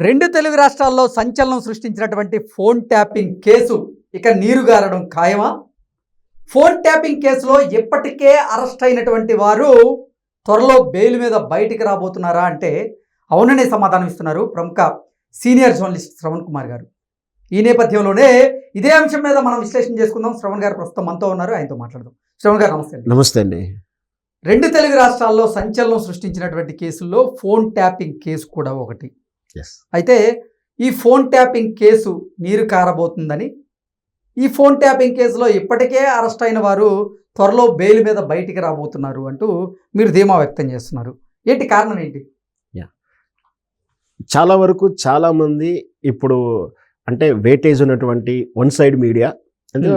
రెండు తెలుగు రాష్ట్రాల్లో సంచలనం సృష్టించినటువంటి ఫోన్ ట్యాపింగ్ కేసు ఇక నీరుగారడం ఖాయమా? ఫోన్ ట్యాపింగ్ కేసులో ఇప్పటికే అరెస్ట్ అయినటువంటి వారు త్వరలో బెయిల్ మీద బయటికి రాబోతున్నారా అంటే అవుననే సమాధానం ఇస్తున్నారు ప్రముఖ సీనియర్ జర్నలిస్ట్ శ్రవణ్ కుమార్ గారు. ఈ నేపథ్యంలోనే ఇదే అంశం మీద మనం విశ్లేషణ చేసుకుందాం. శ్రవణ్ గారు ప్రస్తుతం మనతో ఉన్నారు ఆయనతో మాట్లాడదాం. శ్రవణ్ గారు నమస్తే. నమస్తే అండి. రెండు తెలుగు రాష్ట్రాల్లో సంచలనం సృష్టించినటువంటి కేసుల్లో ఫోన్ ట్యాపింగ్ కేసు కూడా ఒకటి. అయితే ఈ ఫోన్ ట్యాపింగ్ కేసు నీరు కారబోతుందని ఈ ఫోన్ ట్యాపింగ్ కేసులో ఇప్పటికే అరెస్ట్ అయిన వారు త్వరలో బెయిల్ మీద బయటికి రాబోతున్నారు అంటూ మీరు ధీమా వ్యక్తం చేస్తున్నారు. ఏంటి కారణం ఏంటి? చాలా వరకు చాలా మంది ఇప్పుడు అంటే వేటేజ్ ఉన్నటువంటి వన్ సైడ్ మీడియా అంటే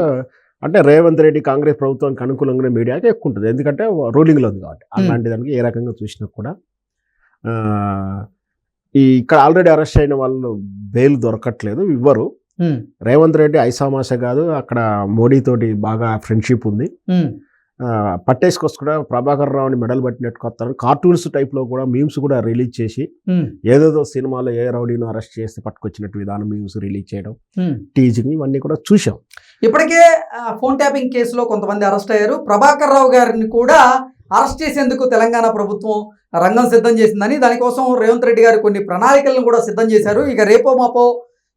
అంటే రేవంత్ రెడ్డి కాంగ్రెస్ ప్రభుత్వానికి అనుకూలంగా మీడియాకి ఎక్కువ ఉంటుంది. ఎందుకంటే రూలింగ్లో ఉంది కాబట్టి. అలాంటి దానికి ఏ రకంగా చూసినా కూడా ఈ ఇక్కడ ఆల్రెడీ అరెస్ట్ అయిన వాళ్ళు బెయిల్ దొరకట్లేదు ఇవ్వరు. ఉమ్, రేవంత్ రెడ్డి ఐసామాస కాదు అక్కడ మోడీతోటి బాగా ఫ్రెండ్షిప్ ఉంది. ఉమ్, ఆ, పట్టేసుకొచ్చి కూడా ప్రభాకర్ రావుని మెడల్ పట్టినట్టు కొత్తారు కార్టూన్స్ టైప్లో కూడా మీమ్స్ కూడా రిలీజ్ చేసి ఉమ్, ఏదేదో సినిమాలో ఏ రౌడీని అరెస్ట్ చేసి పట్టుకొచ్చినట్టు విధానం మీమ్స్ రిలీజ్ చేయడం. టీజింగ్ ఇవన్నీ కూడా చూసాం ఇప్పటికే ఫోన్ ట్యాపింగ్ కేసులో కొంతమంది అరెస్ట్ అయ్యారు. ప్రభాకర్ రావు గారిని కూడా అరెస్ట్ చేసేందుకు తెలంగాణ ప్రభుత్వం రంగం సిద్ధం చేసిందని దానికోసం రేవంత్ రెడ్డి గారు కొన్ని ప్రణాళికలను కూడా సిద్ధం చేశారు. ఇక రేపో మాపో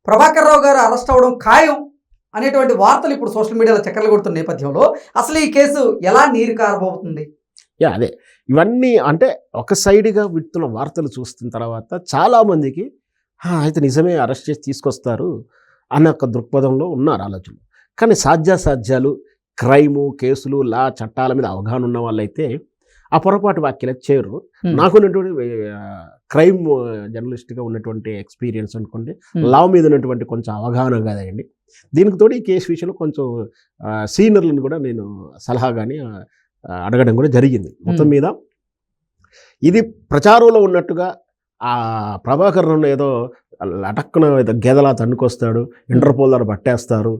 ప్రభాకర్ రావు గారు అరెస్ట్ అవ్వడం ఖాయం అనేటువంటి వార్తలు ఇప్పుడు సోషల్ మీడియాలో చక్కర్లు కొడుతున్న నేపథ్యంలో. అసలు ఈ కేసు ఎలా నీరు కారబోతుంది? యా అదే. ఇవన్నీ అంటే ఒక సైడ్గా విడుతున్న వార్తలు చూస్తున్న తర్వాత చాలామందికి అయితే నిజమే అరెస్ట్ చేసి తీసుకొస్తారు అన్న ఒక దృక్పథంలో ఉన్నారు ఆలోచనలు. కానీ సాధ్యాసాధ్యాలు క్రైము కేసులు లా చట్టాల మీద అవగాహన ఉన్న వాళ్ళైతే ఆ పొరపాటు వ్యాఖ్యలు చేయరు Hmm. నాకున్నటువంటి క్రైమ్ జర్నలిస్ట్గా ఉన్నటువంటి ఎక్స్పీరియన్స్ అనుకోండి. లా మీద ఉన్నటువంటి కొంచెం అవగాహన కదండి దీనికి తోడు ఈ కేసు విషయంలో కొంచెం సీనియర్లను కూడా నేను సలహా కానీ అడగడం కూడా జరిగింది మొత్తం. మీద ఇది ప్రచారంలో ఉన్నట్టుగా ఆ ప్రభాకర్ ఏదో అటక్కున ఏదో గెదలా తన్నుకొస్తాడు ఇంటర్పోల్ ద్వారా పట్టేస్తారు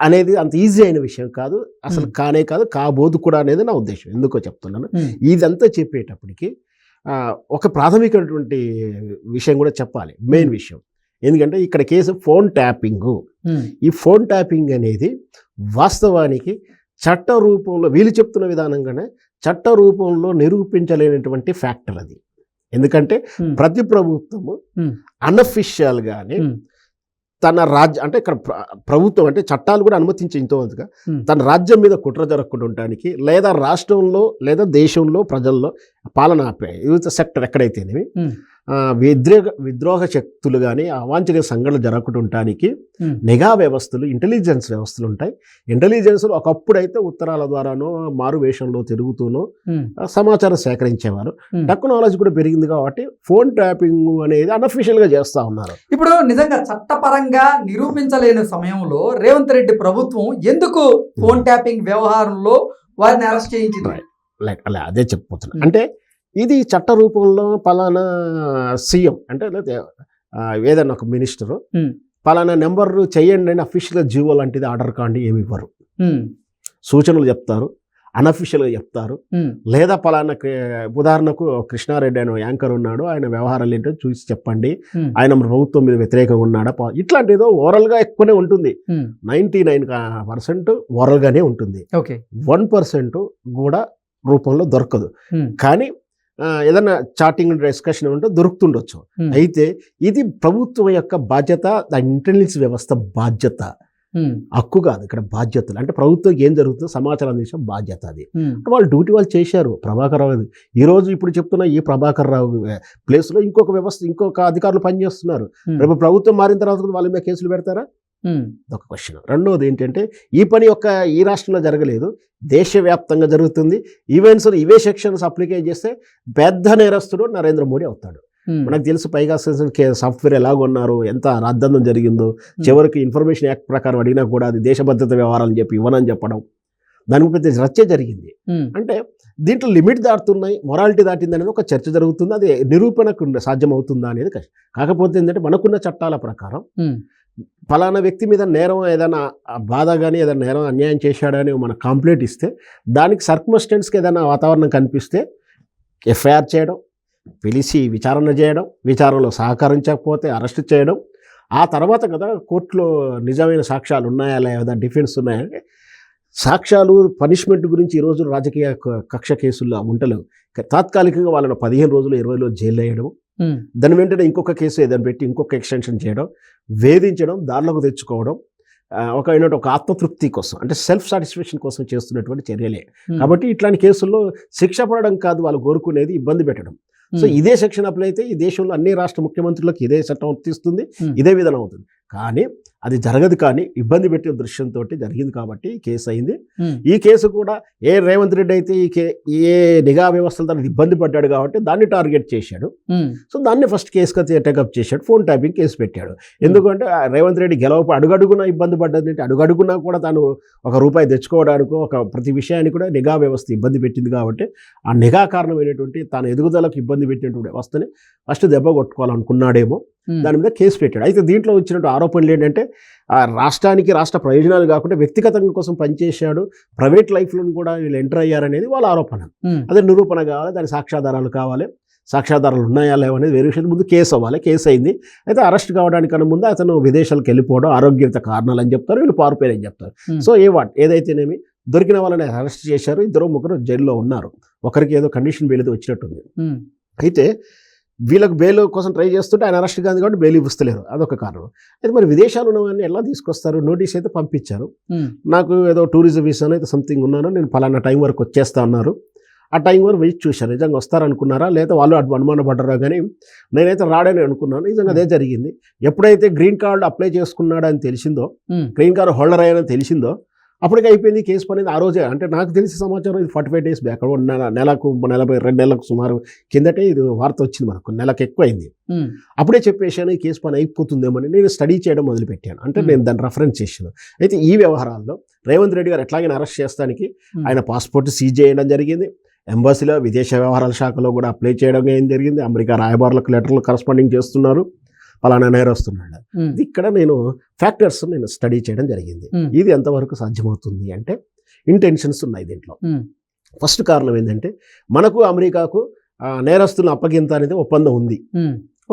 అనేది అంత ఈజీ అయిన విషయం కాదు. అసలు. కానే కాదు కాబోదు కూడా అనేది నా ఉద్దేశం. ఎందుకో చెప్తున్నాను. ఇదంతా చెప్పేటప్పటికి ఒక ప్రాథమికమైనటువంటి విషయం కూడా చెప్పాలి. మెయిన్. విషయం. ఎందుకంటే ఇక్కడ కేసు ఫోన్ ట్యాపింగ్. ఈ ఫోన్ ట్యాపింగ్ అనేది వాస్తవానికి చట్ట రూపంలో వీళ్ళు చెప్తున్న విధానంగానే చట్ట రూపంలో నిరూపించలేనటువంటి ఫ్యాక్టర్ అది ఎందుకంటే ప్రతి ప్రభుత్వము. అన్అఫిషియల్గానే తన రాజ్య అంటే ఇక్కడ ప్ర- ప్రభుత్వం అంటే చట్టాలు కూడా అనుమతించే Hmm. తన రాజ్యం మీద కుట్ర జరగకుండా ఉండటానికి లేదా రాష్ట్రంలో లేదా దేశంలో ప్రజల్లో పాలన యూత్ సెక్టర్ ఎక్కడైతేనేమి. ఆ, విద్రోహ విద్రోహ శక్తులు కానీ అవాంఛనీయ సంఘటనలు జరగకుండా ఉండటానికి ఉమ్, నిఘా వ్యవస్థలు ఇంటెలిజెన్స్ వ్యవస్థలు ఉంటాయి. ఇంటెలిజెన్స్లు ఒకప్పుడైతే ఉత్తరాల ద్వారానో మారు వేషంలో తిరుగుతూనో సమాచారం సేకరించేవారు. టెక్నాలజీ కూడా పెరిగింది కాబట్టి ఫోన్ ట్యాపింగ్ అనేది అన్అఫిషియల్గా చేస్తూ ఉన్నారు. ఇప్పుడు నిజంగా చట్టపరంగా నిరూపించలేని సమయంలో రేవంత్ రెడ్డి ప్రభుత్వం ఎందుకు ఫోన్ ట్యాపింగ్ వ్యవహారంలో వారిని అరెస్ట్ చేయించింది. లైక్ అలా అదే చెప్పబోతున్నా. Hmm. అంటే ఇది చట్ట రూపంలో పలానా సీఎం అంటే ఏదైనా ఒక మినిస్టరు. పలానా నెంబర్ చేయండి అని అఫీషియల్గా జీవో లాంటిది ఆర్డర్ కాండి ఏమి ఇవ్వరు. సూచనలు చెప్తారు అన్అఫీషియల్గా చెప్తారు. లేదా పలానా ఉదాహరణకు కృష్ణారెడ్డి అనే యాంకర్ ఉన్నాడు ఆయన వ్యవహారాలు ఏంటో చూసి చెప్పండి. ఆయన ప్రభుత్వం మీద వ్యతిరేకంగా ఉన్నాడా? పా- ఇట్లాంటిదో ఓవరాల్గా ఎక్కువనే ఉంటుంది. నైంటీ నైన్ పర్సెంట్ ఓవరాల్గానే ఉంటుంది. ఓకే. వన్ పర్సెంట్ కూడా రూపంలో దొరకదు. కానీ ఏదైనా చాటింగ్ డిస్కషన్ ఉంటే దొరుకుతుండొచ్చు. అయితే ఇది ప్రభుత్వం యొక్క బాధ్యత ఇంటెలిజెన్స్ వ్యవస్థ బాధ్యత. హక్కు కాదు ఇక్కడ బాధ్యతలు. అంటే ప్రభుత్వం ఏం జరుగుతుందో సమాచారం అందించడం బాధ్యత అది. వాళ్ళు డ్యూటీ వాళ్ళు చేశారు ప్రభాకర్ రావు అది. ఈ రోజు ఇప్పుడు చెప్తున్న ఈ ప్రభాకర్ రావు ప్లేస్లో ఇంకొక వ్యవస్థ ఇంకొక అధికారులు పనిచేస్తున్నారు. రేపు ప్రభుత్వం మారిన తర్వాత వాళ్ళ మీద కేసులు పెడతారా? ఒక క్వశ్చన్. రెండోది ఏంటంటే ఈ పని ఒక్క ఈ రాష్ట్రంలో జరగలేదు. దేశవ్యాప్తంగా జరుగుతుంది. ఈవెంట్స్ ఇవే సెక్షన్స్ అప్లికే చేస్తే పెద్ద నేరస్తుడు నరేంద్ర మోడీ అవుతాడు. మనకు తెలుసు పైగా సాఫ్ట్వేర్ ఎలాగొన్నారు ఎంత రాద్దందం జరిగిందో. చివరికి ఇన్ఫర్మేషన్ యాక్ట్ ప్రకారం అడిగినా కూడా అది దేశభద్రత వ్యవహారాలు చెప్పి ఇవ్వనని చెప్పడం. దానికి పెద్ద రచ్చ జరిగింది. అంటే దీంట్లో లిమిట్ దాటుతున్నాయి మొరాలిటీ దాటింది అనేది ఒక చర్చ జరుగుతుంది. అది నిరూపణకు సాధ్యమవుతుందా అనేది కష్టం కాకపోతే ఏంటంటే మనకున్న చట్టాల ప్రకారం ఫలానా వ్యక్తి మీద నేరం ఏదైనా బాధ కానీ ఏదైనా నేరం అన్యాయం చేశాడని మన కంప్లైంట్ ఇస్తే దానికి సర్కమస్టెన్స్కి ఏదైనా వాతావరణం కనిపిస్తే ఎఫ్ఐఆర్ చేయడం పిలిచి విచారణ చేయడం విచారణలో సహకరించకపోతే అరెస్ట్ చేయడం ఆ తర్వాత కదా కోర్టులో నిజమైన సాక్ష్యాలు ఉన్నాయా లేదా డిఫెన్స్ ఉన్నాయా సాక్ష్యాలు పనిష్మెంట్ గురించి ఈరోజు రాజకీయ కక్ష కేసుల్లో ఉంటలేవు తాత్కాలికంగా వాళ్ళని పదిహేను రోజులు ఇరవై రోజులు జైలు వేయడం దాని వెంటనే ఇంకొక కేసు ఏదైనా పెట్టి ఇంకొక ఎక్స్టెన్షన్ చేయడం వేధించడం దారిలోకి తెచ్చుకోవడం ఒక ఏంటంటే ఒక ఆత్మతృప్తి కోసం అంటే సెల్ఫ్ సాటిస్ఫాక్షన్ కోసం చేస్తున్నటువంటి చర్యలే. కాబట్టి ఇట్లాంటి కేసుల్లో శిక్ష పడడం కాదు వాళ్ళు కోరుకునేది ఇబ్బంది పెట్టడం. సో ఇదే సెక్షన్ అప్లై అయితే ఈ దేశంలో అన్ని రాష్ట్ర ముఖ్యమంత్రులకు ఇదే చట్టం వర్తిస్తుంది. ఇదే విధానం అవుతుంది. కానీ అది జరగదు కానీ ఇబ్బంది పెట్టే దృశ్యంతో జరిగింది కాబట్టి ఈ కేసు అయింది. ఈ కేసు కూడా ఏ రేవంత్ రెడ్డి అయితే ఈ కే ఏ నిఘా వ్యవస్థలు దానికి ఇబ్బంది పడ్డాడు కాబట్టి దాన్ని టార్గెట్ చేశాడు. సో దాన్ని ఫస్ట్ కేసుగా టేకప్ చేశాడు ఫోన్ ట్యాపింగ్ కేసు పెట్టాడు. ఎందుకంటే రేవంత్ రెడ్డి గెలవ అడుగడుగున ఇబ్బంది పడ్డది అంటే అడుగడుగునా కూడా తాను ఒక రూపాయి తెచ్చుకోవడానికో ఒక ప్రతి విషయాన్ని కూడా నిఘా వ్యవస్థ ఇబ్బంది పెట్టింది కాబట్టి ఆ నిఘా కారణమైనటువంటి తన ఎదుగుదలకు ఇబ్బంది పెట్టినటువంటి వ్యవస్థని ఫస్ట్ దెబ్బ కొట్టుకోవాలనుకున్నాడేమో. దాని మీద కేసు పెట్టాడు. అయితే దీంట్లో వచ్చినట్టు ఆరోపణలు ఏంటంటే ఆ రాష్ట్రానికి రాష్ట్ర ప్రయోజనాలు కాకుండా వ్యక్తిగతంగా కోసం పనిచేశాడు ప్రైవేట్ లైఫ్లో కూడా వీళ్ళు ఎంటర్ అయ్యారనేది వాళ్ళ ఆరోపణ. అదే నిరూపణ కావాలి దాని సాక్ష్యాధారాలు కావాలి. సాక్ష్యాధారాలు ఉన్నాయా లేవా అనేది వేరే విషయం ముందు కేసు అవ్వాలి కేసు అయింది. అయితే అరెస్ట్ కావడానికన్నా ముందు అతను విదేశాలకు వెళ్ళిపోవడం ఆరోగ్యత కారణాలు అని చెప్తారు వీళ్ళు పారిపోయారని చెప్తారు. సో ఏ వాట్ ఏదైతేనేమి దొరికిన వాళ్ళని అరెస్ట్ చేశారు ఇద్దరు ముగ్గురు జైల్లో ఉన్నారు. ఒకరికి ఏదో కండిషన్ ఏదో వచ్చినట్టుంది. అయితే వీళ్ళకి బెయిల్ కోసం ట్రై చేస్తుంటే ఆయన అరెస్ట్ కాదు కాబట్టి బెయిల్ ఇవ్వస్తలేరు అదొక కారణం. అయితే మరి విదేశాలు ఉన్నవన్నీ ఎలా తీసుకొస్తారు? నోటీస్ అయితే పంపించారు. నాకు ఏదో టూరిజం వీసా అయితే సంథింగ్ ఉన్నాను నేను పలానా టైం వరకు వచ్చేస్తా అన్నారు. ఆ టైం వరకు వెయిట్ చూశాను నిజంగా వస్తారనుకున్నారా? లేదా వాళ్ళు అటు అనుమానపడ్డారా? కానీ నేనైతే రాడని అనుకున్నాను. నిజంగా అదే జరిగింది. ఎప్పుడైతే గ్రీన్ కార్డు అప్లై చేసుకున్నాడని తెలిసిందో గ్రీన్ కార్డు హోల్డర్ అయ్యానని తెలిసిందో అప్పటికి అయిపోయింది కేసు పని ఆ రోజే అంటే నాకు తెలిసిన సమాచారం ఇది ఫార్టీ ఫైవ్ డేస్ బ్యాక్ నెల నెలకు నలభై రెండు నెలలకు సుమారు కిందటే ఇది వార్త వచ్చింది మనకు నెలకు ఎక్కువైంది. అప్పుడే చెప్పేశాను ఈ కేసు పని అయిపోతుందేమని నేను స్టడీ చేయడం మొదలుపెట్టాను. అంటే. నేను దాన్ని రెఫరెన్స్ చేశాను. అయితే ఈ వ్యవహారాల్లో రేవంత్ రెడ్డి గారు ఎట్లాగైనా అరెస్ట్ చేస్తానికి ఆయన పాస్పోర్ట్ సీజ్ చేయడం జరిగింది. ఎంబసీలో విదేశ వ్యవహారాల శాఖలో కూడా అప్లై చేయడం ఏం జరిగింది. అమెరికా రాయబారులకు లెటర్లు కరస్పాండింగ్ చేస్తున్నారు. పలానా నేరస్తున్నాడు ఇక్కడ నేను ఫ్యాక్టర్స్ నేను స్టడీ చేయడం జరిగింది. ఇది ఎంతవరకు సాధ్యమవుతుంది అంటే ఇంటెన్షన్స్ ఉన్నాయి దీంట్లో. ఫస్ట్ కారణం ఏంటంటే మనకు అమెరికాకు ఆ, నేరస్తులను అప్పగింత అనేది ఒప్పందం ఉంది.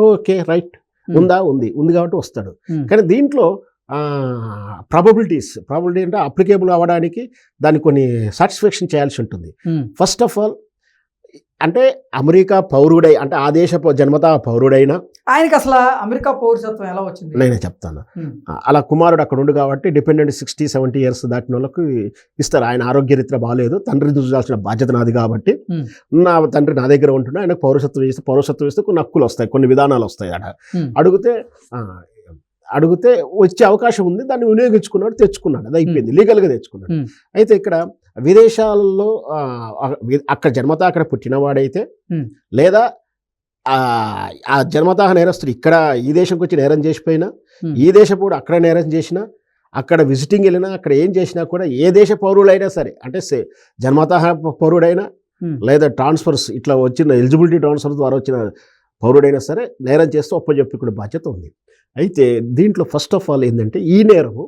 Okay right. ఉందా? ఉంది. ఉంది కాబట్టి వస్తాడు. కానీ దీంట్లో ప్రాబబిలిటీస్ ప్రాబబిలిటీ అంటే అప్లికేబుల్ అవ్వడానికి దానికి కొన్ని సాటిస్ఫాక్షన్ చేయాల్సి ఉంటుంది. ఫస్ట్ ఆఫ్ ఆల్ అంటే అమెరికా పౌరుడై అంటే ఆ దేశ జన్మతా పౌరుడైనా ఆయనకి అసలు అమెరికా పౌరసత్వం ఎలా వచ్చింది? నేనే చెప్తాను. అలా కుమారుడు అక్కడ ఉండు కాబట్టి డిపెండెంట్ సిక్స్టీ సెవెంటీ ఇయర్స్ దాటిన వాళ్ళకు ఇస్తారు. ఆయన ఆరోగ్యరీత్యా బాగాలేదు తండ్రిని చూడాల్సిన బాధ్యత నాది కాబట్టి. నా తండ్రి నా దగ్గర ఉంటున్నా ఆయనకు పౌరసత్వం ఇస్తే పౌరసత్వం ఇస్తే కొన్ని హక్కులు వస్తాయి కొన్ని విధానాలు వస్తాయి అక్కడ ఉమ్, అడిగితే అడిగితే వచ్చే అవకాశం ఉంది. దాన్ని వినియోగించుకున్నాడు తెచ్చుకున్నాడు. అది అయిపోయింది. లీగల్గా తెచ్చుకున్నాడు. అయితే ఇక్కడ విదేశాలలో అక్కడ జన్మతా అక్కడ పుట్టినవాడైతే. లేదా ఆ జన్మతా నేరస్తుడు ఇక్కడ ఈ దేశంకి వచ్చి నేరం చేసిపోయినా. ఈ దేశపోడు అక్కడ నేరం చేసినా అక్కడ విజిటింగ్ వెళ్ళినా అక్కడ ఏం చేసినా కూడా ఏ దేశ పౌరులైనా సరే అంటే సే- జన్మతా పౌరుడైనా లేదా ట్రాన్స్ఫర్స్ ఇట్లా వచ్చిన ఎలిజిబిలిటీ ట్రాన్స్ఫర్ ద్వారా వచ్చిన పౌరుడైనా సరే నేరం చేస్తూ ఒప్పజెప్పుకునే బాధ్యత ఉంది అయితే దీంట్లో ఫస్ట్ ఆఫ్ ఆల్ ఏంటంటే ఈ నేరము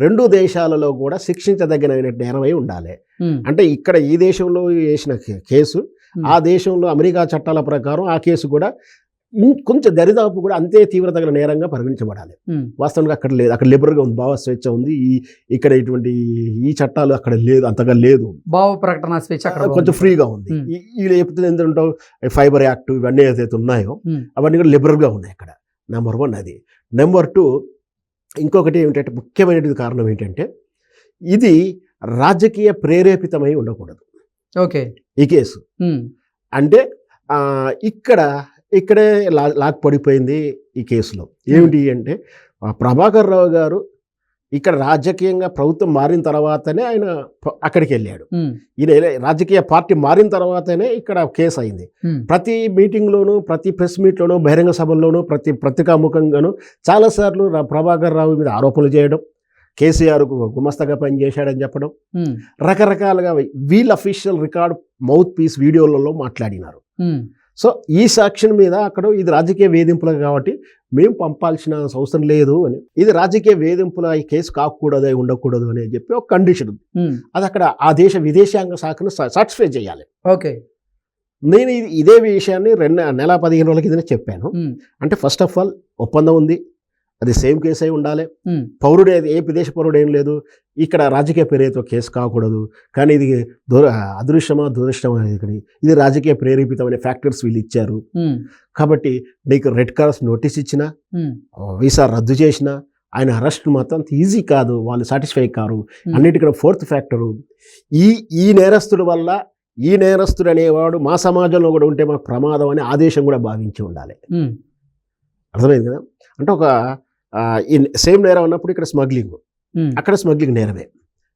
రెండు దేశాలలో కూడా శిక్షించదగిన నేరమై ఉండాలి. అంటే ఇక్కడ ఈ దేశంలో వేసిన కేసు. ఆ దేశంలో అమెరికా చట్టాల ప్రకారం ఆ కేసు కూడా కొంచెం దరిదాపు కూడా అంతే తీవ్రతగిన నేరంగా పరిగణించబడాలి. వాస్తవంగా అక్కడ లేదు. అక్కడ లిబరల్గా ఉంది. భావ స్వేచ్ఛ ఉంది. ఈ ఇక్కడ ఇటువంటి ఈ చట్టాలు అక్కడ లేదు. అంతగా లేదు. భావ ప్రకటన స్వేచ్ఛ అక్కడ కొంచెం. ఫ్రీగా ఉంది. ఈ- వీళ్ళు చెప్తుంది ఏంటంటే ఫైబర్ యాక్ట్ ఇవన్నీ ఏదైతే ఉన్నాయో. అవన్నీ కూడా లిబరల్గా ఉన్నాయి అక్కడ. నెంబర్ వన్ అది. నెంబర్ టూ ఇంకొకటి ఏమిటంటే ముఖ్యమైనది కారణం ఏంటంటే ఇది రాజకీయ ప్రేరేపితమై ఉండకూడదు. ఓకే. ఈ కేసు. అంటే ఇక్కడ ఇక్కడే లా లాక్ పడిపోయింది ఈ కేసులో. ఏమిటి అంటే ప్రభాకర్ రావు గారు ఇక్కడ రాజకీయంగా ప్రభుత్వం మారిన తర్వాతనే ఆయన అక్కడికి వెళ్ళాడు. ఈయన రాజకీయ పార్టీ మారిన తర్వాతనే ఇక్కడ కేసు అయింది. ప్రతి మీటింగ్లోనూ ప్రతి ప్రెస్ మీట్లోనూ బహిరంగ సభల్లోనూ ప్రతి పత్రికాముఖంగాను చాలాసార్లు ప్రభాకర్ రావు మీద ఆరోపణలు చేయడం కేసీఆర్కు గుమస్తగా పనిచేశాడని చెప్పడం రకరకాలుగా వీల్ అఫీషియల్ రికార్డ్ మౌత్ పీస్ వీడియోలలో మాట్లాడినారు. సో ఈ సాక్ష్యం మీద అక్కడ ఇది రాజకీయ వేధింపులు కాబట్టి మేము పంపాల్సిన అవసరం లేదు అని. ఇది రాజకీయ వేధింపుల కేసు కాకూడదు ఉండకూడదు అని చెప్పి ఒక కండిషన్ ఉంది. అది అక్కడ ఆ దేశ విదేశాంగ శాఖను సాటిస్ఫై చేయాలి. ఓకే. నేను ఇది- ఇదే విషయాన్ని రెండు నెల పదిహేను రోజుల కింద చెప్పాను. అంటే ఫస్ట్ ఆఫ్ ఆల్ ఒప్పందం ఉంది. అది సేమ్ కేసు అయి ఉండాలి పౌరుడే ఏ విదేశ పౌరుడు ఏం లేదు. ఇక్కడ రాజకీయ ప్రేరిత కేసు కాకూడదు. కానీ ఇది దుర అదృష్టమా దురదృష్టమా ఇక్కడ ఇది రాజకీయ ప్రేరేపితమైన ఫ్యాక్టర్స్ వీళ్ళు ఇచ్చారు. కాబట్టి నీకు రెడ్ కార్స్ నోటీస్ ఇచ్చినా వీసా రద్దు చేసిన ఆయన అరెస్ట్ మాత్రం ఈజీ కాదు. వాళ్ళు సాటిస్ఫై కారు. అన్నిటికన్నా ఫోర్త్ ఫ్యాక్టరు. ఈ ఈ నేరస్తుడి వల్ల ఈ నేరస్తుడు అనేవాడు మా సమాజంలో కూడా ఉంటే మాకు ప్రమాదం అని ఆదేశం కూడా భావించి ఉండాలి. అర్థమైంది కదా? అంటే ఒక సేమ్ నేరం అన్నప్పుడు ఇక్కడ స్మగ్లింగ్. అక్కడ స్మగ్లింగ్ నేరమే.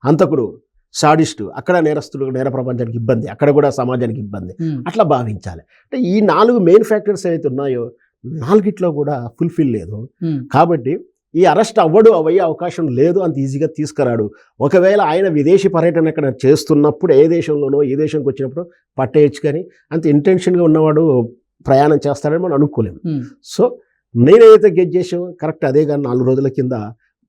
హంతకుడు సాడిస్టు అక్కడ నేరస్తుడు నేర ప్రపంచానికి ఇబ్బంది అక్కడ కూడా సమాజానికి ఇబ్బంది. అట్లా భావించాలి. అంటే ఈ నాలుగు మెయిన్ ఫ్యాక్టర్స్ ఏవైతే ఉన్నాయో నాలుగిట్లో కూడా ఫుల్ఫిల్ లేదు. కాబట్టి ఈ అరెస్ట్ అవ్వడు అవ్వే అవకాశం లేదు అంత ఈజీగా తీసుకురాడు. ఒకవేళ ఆయన విదేశీ పర్యటన ఎక్కడ చేస్తున్నప్పుడు ఏ దేశంలోనో ఏ దేశంకి వచ్చినప్పుడు పట్టేయచ్చు కానీ అంత ఇంటెన్షన్గా ఉన్నవాడు ప్రయాణం చేస్తాడని మనం అనుకోలేము. సో నేనైతే గెట్ చేసాం కరెక్ట్ అదే కానీ నాలుగు రోజుల కింద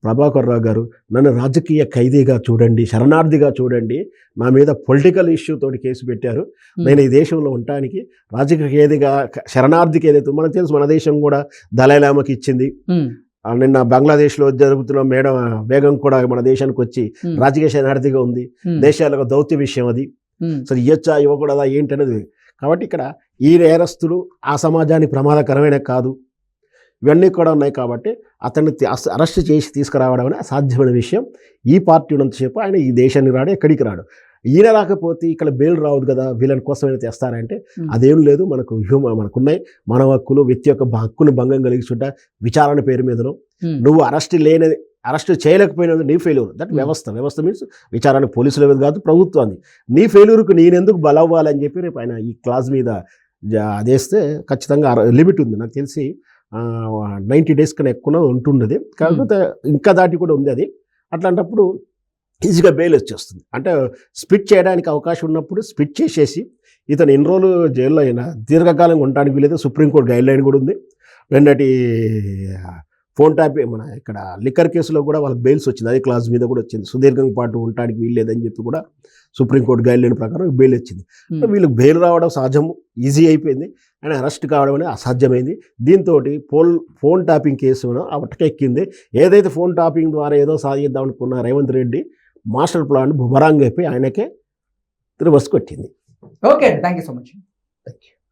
ప్రభాకర్ రావు గారు నన్ను రాజకీయ ఖైదీగా చూడండి శరణార్థిగా చూడండి నా మీద పొలిటికల్ ఇష్యూ తోటి కేసు పెట్టారు. నేను ఈ దేశంలో ఉండటానికి రాజకీయ ఖైదీగా శరణార్థికి ఏదైతే మనకు తెలుసు మన దేశం కూడా దళైలామకి ఇచ్చింది. నిన్న బంగ్లాదేశ్లో జరుగుతున్న మేడం బేగం కూడా మన దేశానికి వచ్చి రాజకీయ శరణార్థిగా ఉంది. దేశాలకు దౌత్య విషయం అది. అసలు ఇవ్వచ్చా ఇవ్వకూడదా ఏంటనేది. కాబట్టి ఇక్కడ ఈ నేరస్తుడు ఆ సమాజానికి ప్రమాదకరమైన కాదు. ఇవన్నీ కూడా ఉన్నాయి కాబట్టి అతన్ని అరెస్ట్ చేసి తీసుకురావడం అనేది అసాధ్యమైన విషయం. ఈ పార్టీ ఉన్నంతసేపు ఆయన ఈ దేశాన్ని రాడు ఎక్కడికి రాడు. ఈయన రాకపోతే ఇక్కడ బెయిల్ రావద్దు కదా వీళ్ళని కోసమైనా తెస్తారంటే Hmm. అదేం లేదు మనకు హ్యూమ మనకున్నాయి. మానవ హక్కులు వ్యక్తి యొక్క హక్కును భంగం కలిగించుంటా విచారణ పేరు మీదను. నువ్వు అరెస్ట్ లేని అరెస్ట్ చేయలేకపోయినది నీ ఫెయిల్యూర్ దట్. వ్యవస్థ. వ్యవస్థ మీన్స్ విచారణ పోలీసుల మీద కాదు ప్రభుత్వాన్ని. నీ ఫెయిల్యూర్కు నేనెందుకు బలవ్వాలని చెప్పి రేపు ఆయన ఈ క్లాజ్ మీద అదేస్తే ఖచ్చితంగా లిమిట్ ఉంది. నాకు తెలిసి నైంటీ డేస్ కన్నా ఎక్కువ ఉంటున్నది కాకపోతే ఇంకా దాటి కూడా ఉంది అది. అట్లాంటప్పుడు ఈజీగా బెయిల్ వచ్చేస్తుంది. అంటే స్పిట్ చేయడానికి అవకాశం ఉన్నప్పుడు స్పిట్ చేసేసి ఇతను ఎన్ని రోజులు జైల్లో అయినా దీర్ఘకాలంగా ఉండడానికి వీలైతే సుప్రీంకోర్టు గైడ్ లైన్ కూడా ఉంది. నిన్నటి ఫోన్ ట్యాప్ మన ఇక్కడ లిక్కర్ కేసులో కూడా వాళ్ళకి బెయిల్స్ వచ్చింది. అదే క్లాస్ మీద కూడా వచ్చింది. సుదీర్ఘంగా పాటు ఉండడానికి వీల్లేదని చెప్పి కూడా సుప్రీంకోర్టు గైడ్ లైన్ ప్రకారం బెయిల్ వచ్చింది. ఉమ్, వీళ్ళకి బెయిల్ రావడం సహజం ఈజీ అయిపోయింది. అండ్ అరెస్ట్ కావడం అనేది అసాధ్యమైంది. దీంతో పోల్ ఫోన్ ట్యాపింగ్ కేసు అవటకెక్కింది ఏదైతే ఫోన్ ట్యాపింగ్ ద్వారా ఏదో సాధిద్దాం అనుకున్న Revanth Reddy master plan boomerang అయిపోయి ఆయనకే రివర్స్ కొట్టింది. ఓకే అండి. Thank you so much. Thank you